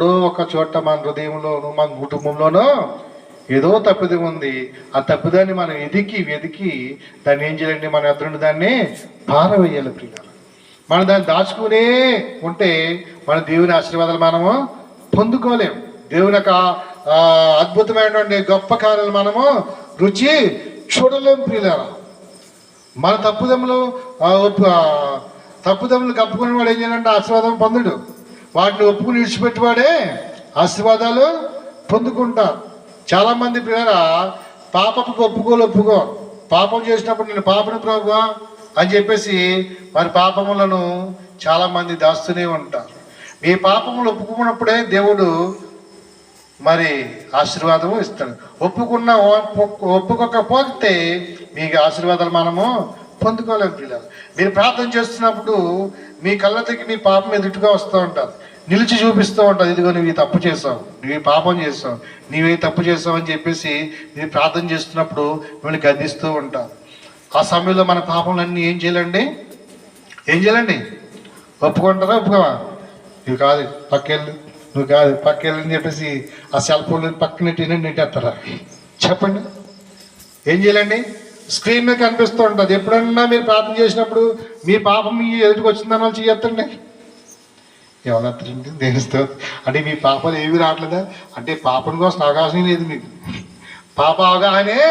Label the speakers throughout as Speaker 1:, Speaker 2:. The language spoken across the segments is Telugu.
Speaker 1: ఎక్కడో ఒక చోట మన హృదయంలోనూ మన కుటుంబంలోనో ఏదో తప్పిదం ఉంది. ఆ తప్పిదాన్ని మనం ఎదికి వెదికి దాన్ని ఏం చేయాలండి మన ఎదురుండి దాన్ని పారవేయాలి ప్రియాలు మనం దాన్ని దాచుకునే ఉంటే మన దేవుని ఆశీర్వాదాలు మనము పొందుకోలేం. దేవుని యొక్క అద్భుతమైనటువంటి గొప్ప కార్యాలు మనము రుచి చూడలేము ప్రియులారా. మన తప్పుదములు తప్పుదమ్ములు కప్పుకునే వాడు ఏం చేయాలంటే ఆశీర్వాదం పొందడు. వాటిని ఒప్పుకుని విడిచిపెట్టివాడే ఆశీర్వాదాలు పొందుకుంటారు. చాలామంది పిల్లల పాపపు ఒప్పుకోలు ఒప్పుకో. పాపం చేసినప్పుడు నేను పాపను ప్రభు అని చెప్పేసి వారి పాపములను చాలామంది దాస్తూనే ఉంటారు. మీ పాపములు ఒప్పుకున్నప్పుడే దేవుడు మరి ఆశీర్వాదము ఇస్తాడు. ఒప్పుకున్న ఒప్పు- ఒప్పుకోకపోతే మీకు ఆశీర్వాదాలు మనము పొందుకోలేము పిల్లలు మీరు ప్రార్థన చేస్తున్నప్పుడు మీ కళ్ళకి మీ పాపం ఎదుటిగా వస్తూ ఉంటుంది. నిలిచి చూపిస్తూ ఉంటుంది. ఇదిగో నువ్వు తప్పు చేసావు నువ్వు ఈ పాపం చేసావు నీవే తప్పు చేసావు అని చెప్పేసి మీరు ప్రార్థన చేస్తున్నప్పుడు మిమ్మల్ని గద్దిస్తూ ఉంటారు. ఆ సమయంలో మన పాపములన్నీ ఏం చేయాలండి? ఏం చేయాలండి? ఒప్పుకుంటారా? ఒప్పుకోవా? నువ్వు కాదు. పక్కెళ్ళు. నువ్వు కాదు. పక్కెళ్ళు అని చెప్పేసి ఆ సెల్ ఫోన్ పక్కన నెట్టేస్తారా? చెప్పండి. ఏం చేయాలండి? స్క్రీన్ మీద కనిపిస్తూ ఉంటుంది ఎప్పుడన్నా మీరు ప్రార్థన చేసినప్పుడు మీ పాపం మీ ఎదుటికి వచ్చిందని వాళ్ళు చేయొద్దండి ఎవరంటారండి దేనిస్తో అంటే మీ పాపాలు ఏవి రావట్లేదా? అంటే పాపం కోసం అవకాశం లేదు మీకు. పాప అవగాహనే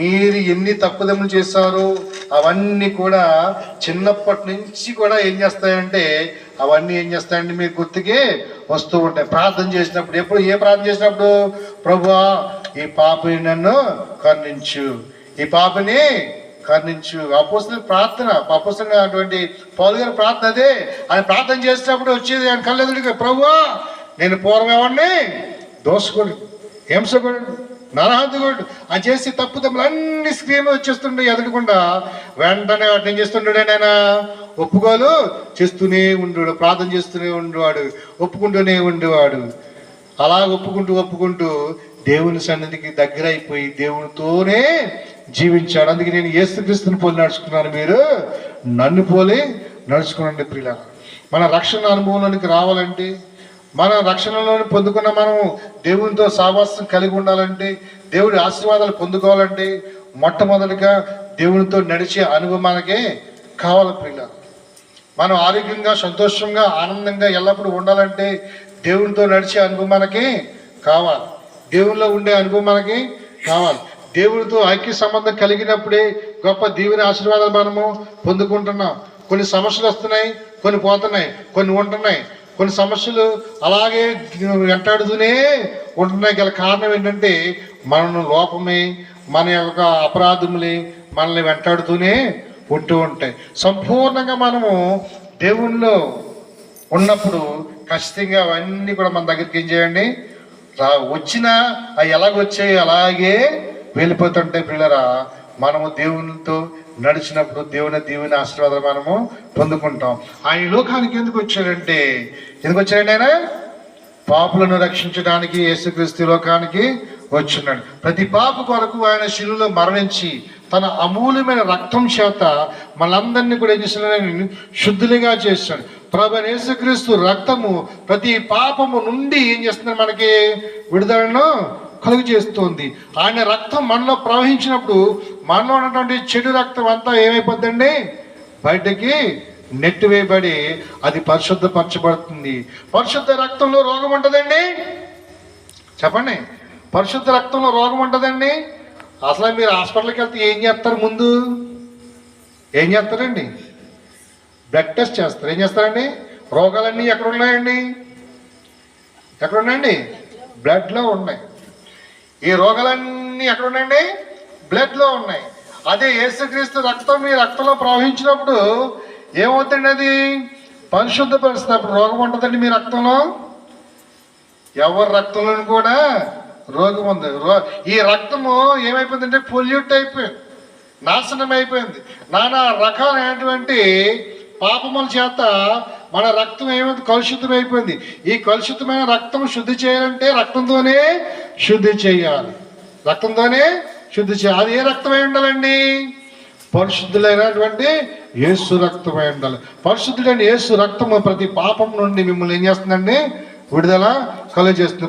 Speaker 1: మీరు ఎన్ని తప్పుదమ్ములు చేశారో అవన్నీ కూడా చిన్నప్పటి నుంచి కూడా ఏం చేస్తాయంటే అవన్నీ ఏం చేస్తాయంటే మీకు గుర్తుకి వస్తూ ఉంటాయి. ప్రార్థన చేసినప్పుడు ఎప్పుడు ఏ ప్రార్థన చేసినప్పుడు? ప్రభు ఈ పాపని నన్ను కరుణించు. ఈ పాపని కరుణించు. అపోసిన ప్రార్థన అపోసినటువంటి అటువంటి పౌలు గారి ప్రార్థన అదే. ఆయన ప్రార్థన చేసినప్పుడు వచ్చేది ఆయన కళ్ళెదుడికి ప్రభువా నేను పూర్వం ఎవరిని? దోసుకోడు హింసకుడు నరహంతకుడు. అని చేసి తప్పుదమ్ములు అన్ని స్క్రీన్ వచ్చేస్తుండే ఎదగకుండా వెంటనే వాటిని చేస్తుండే ఆయన? ఒప్పుకోలు. చేస్తూనే ఉండేవాడు ప్రార్థన చేస్తూనే ఉండేవాడు ఒప్పుకుంటూనే ఉండేవాడు. అలా ఒప్పుకుంటూ ఒప్పుకుంటూ దేవుని సన్నిధికి దగ్గర అయిపోయి దేవునితోనే జీవించాడు. అందుకే నేను ఏసుక్రీస్తుని పోలి నడుచుకున్నాను మీరు. నన్ను పోలి నడుచుకునండి ప్రియుల మన రక్షణ అనుభవంలోనికి రావాలంటే మన రక్షణలోని పొందుకున్న మనం దేవునితో సావాసం కలిగి ఉండాలంటే దేవుడి ఆశీర్వాదాలు పొందుకోవాలంటే మొట్టమొదటిగా దేవునితో నడిచే అనుభవం మనకే కావాలి ప్రియుల మనం ఆరోగ్యంగా సంతోషంగా ఆనందంగా ఎల్లప్పుడూ ఉండాలంటే దేవునితో నడిచే అనుభవం మనకి కావాలి. దేవునిలో ఉండే అనుభవం మనకి కావాలి. దేవుడితో ఐక్య సంబంధం కలిగినప్పుడే గొప్ప దీవెన ఆశీర్వాదాలు మనము పొందుకుంటున్నాం. కొన్ని సమస్యలు వస్తున్నాయి కొన్ని పోతున్నాయి కొన్ని ఉంటున్నాయి. కొన్ని సమస్యలు అలాగే వెంటాడుతూనే ఉంటున్నాయి. గల కారణం ఏంటంటే మన లోపమే మన యొక్క అపరాధములే మనల్ని వెంటాడుతూనే ఉంటూ ఉంటాయి. సంపూర్ణంగా మనము దేవునిలో ఉన్నప్పుడు ఖచ్చితంగా అవన్నీ కూడా మన దగ్గరికి ఏం చేయండి? వచ్చినా అవి ఎలాగొచ్చాయి అలాగే వెళ్ళిపోతుంటే పిల్లరా మనము దేవునితో నడిచినప్పుడు దేవుని దేవుని ఆశీర్వాదం మనము పొందుకుంటాం. ఆయన ఈ లోకానికి ఎందుకు వచ్చాడంటే ఎందుకు వచ్చాడండి ఆయన? పాపులను రక్షించడానికి యేసుక్రీస్తు లోకానికి వచ్చున్నాడు. ప్రతి పాప కొరకు ఆయన శిలులో మరణించి తన అమూల్యమైన రక్తం చేత మనందరినీ కూడా ఏం చేస్తున్నాడు శుద్ధులుగా చేస్తాడు ప్రభు యేసుక్రీస్తు రక్తము ప్రతి పాపము నుండి ఏం చేస్తున్నాడు మనకి? విడుదలను కలుగు చేస్తుంది ఆయన రక్తం మనలో ప్రవహించినప్పుడు మనలో ఉన్నటువంటి చెడు రక్తం అంతా ఏమైపోద్దండి? బయటకి నెట్టివేయబడి అది పరిశుద్ధపరచబడుతుంది. పరిశుద్ధ రక్తంలో రోగం ఉంటుందండి? చెప్పండి. పరిశుద్ధ రక్తంలో రోగం ఉంటుందండి? అసలు మీరు హాస్పిటల్కి వెళ్తే ఏం చేస్తారు ముందు? ఏం చేస్తారండి? బ్లడ్ టెస్ట్ చేస్తారు. ఏం చేస్తారండి? రోగాలన్నీ ఎక్కడ ఉన్నాయండి ఎక్కడ ఉన్నాయండి బ్లడ్లో ఉన్నాయి. ఈ రోగాలన్నీ ఎక్కడ ఉన్నాయండి బ్లడ్లో ఉన్నాయి. అదే యేసుక్రీస్తు రక్తం మీ రక్తంలో ప్రవహించినప్పుడు ఏమవుతుంది అది? పరిశుద్ధపరుస్తున్నప్పుడు రోగం ఉంటుందండి మీ రక్తంలో? ఎవరి రక్తంలో కూడా రోగం ఉంది. రో- ఈ రక్తము ఏమైపోయిందంటే పొల్యూట్ అయిపోయింది. నాశనం అయిపోయింది. నానా రకాలైనటువంటి పాపముల చేత మన రక్తం ఏమైంది? కలుషితం అయిపోయింది. ఈ కలుషితమైన రక్తం శుద్ధి చేయాలంటే రక్తంతోనే శుద్ధి చేయాలి. రక్తంతోనే శుద్ధి చేయాలి. అది ఏ రక్తమై ఉండాలండి? పరిశుద్ధులైనటువంటి యేసు రక్తమై ఉండాలి. పరిశుద్ధుడైన యేసు రక్తము ప్రతి పాపం నుండి మిమ్మల్ని ఏం చేస్తుందండి? విడుదల కలుగజేస్తుంది.